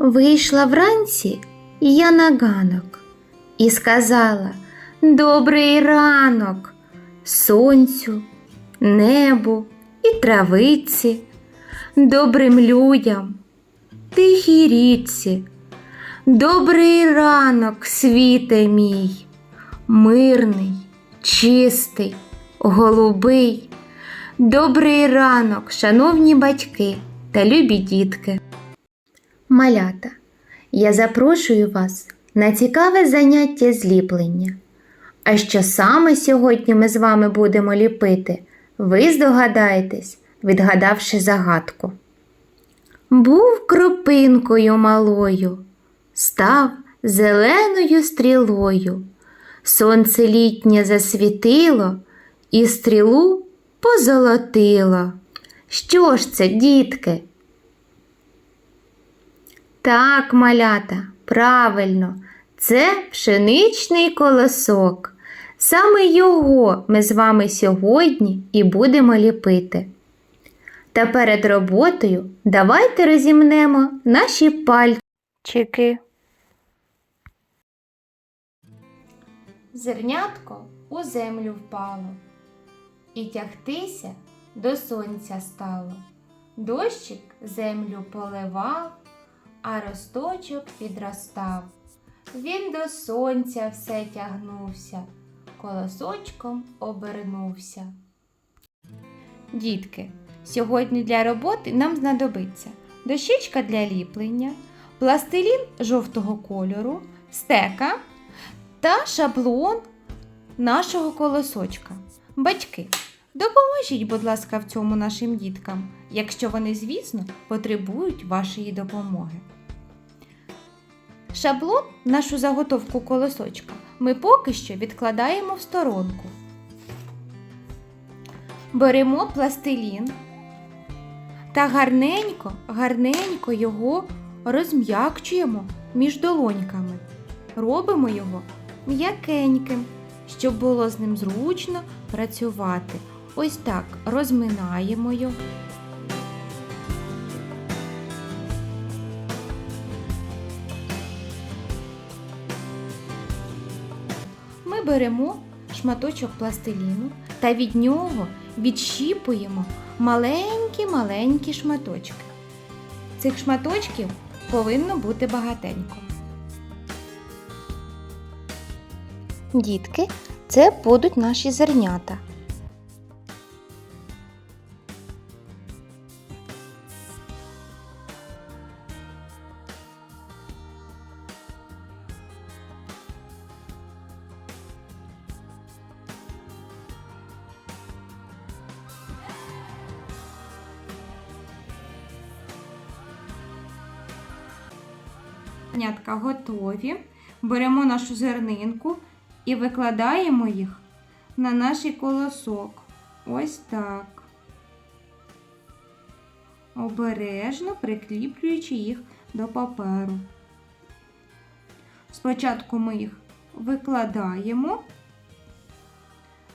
Вийшла вранці я на ганок і сказала Добрий ранок сонцю, небу і травиці, добрим людям, тихій річці. Добрий ранок, світе мій, мирний, чистий, голубий. Добрий ранок, шановні батьки та любі дітки. Малята, я запрошую вас на цікаве заняття зліплення. А що саме сьогодні ми з вами будемо ліпити, ви здогадаєтесь, відгадавши загадку. Був кропинкою малою, став зеленою стрілою. Сонце літнє засвітило і стрілу позолотило. Що ж це, дітки? Так, малята, правильно, це пшеничний колосок. Саме його ми з вами сьогодні і будемо ліпити. Та перед роботою давайте розімнемо наші пальчики. Зернятко у землю впало, і тягтися до сонця стало. Дощик землю поливав, а росточок підростав. Він до сонця все тягнувся, колосочком обернувся. Дітки, сьогодні для роботи нам знадобиться дощечка для ліплення, пластилін жовтого кольору, стека та шаблон нашого колосочка. Батьки, допоможіть, будь ласка, в цьому нашим діткам, якщо вони, звісно, потребують вашої допомоги. Шаблон, нашу заготовку колосочка, ми поки що відкладаємо в сторонку. Беремо пластилін та гарненько, гарненько його розм'якчуємо між долоньками. Робимо його м'якеньким, щоб було з ним зручно працювати. Ось так розминаємо його. Ми беремо шматочок пластиліну та від нього відщіпуємо маленькі-маленькі шматочки. Цих шматочків повинно бути багатенько. Дітки, це будуть наші зернята. Зернятка готові. Беремо нашу зернинку і викладаємо їх на наш колосок. Ось так. Обережно прикріплюючи їх до паперу. Спочатку ми їх викладаємо,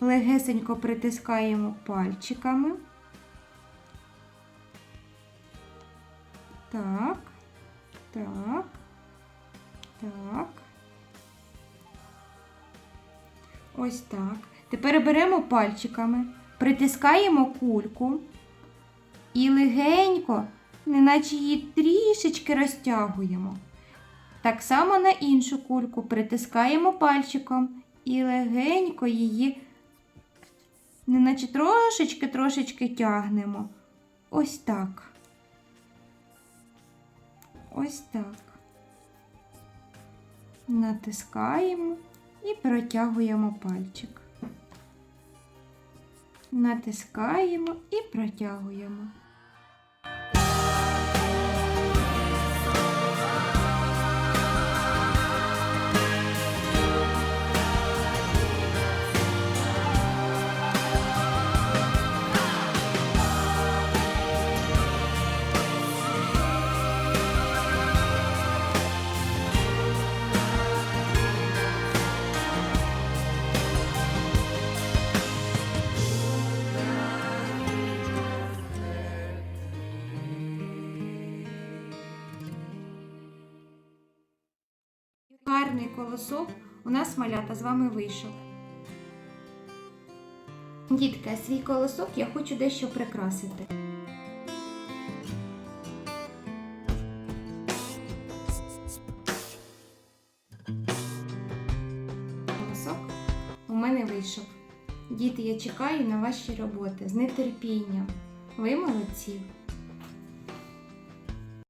легесенько притискаємо пальчиками. Так, так, так. Ось так. Тепер беремо пальчиками, притискаємо кульку і легенько, неначе її трішечки розтягуємо. Так само на іншу кульку притискаємо пальчиком і легенько її, неначе трошечки-трошечки тягнемо. Ось так. Ось так. Натискаємо і протягуємо пальчик. Натискаємо і протягуємо. Гарний колосок у нас малята з вами вийшов. Дітки, свій колосок я хочу дещо прикрасити. Колосок у мене вийшов. Діти, я чекаю на ваші роботи з нетерпінням. Ви молодці.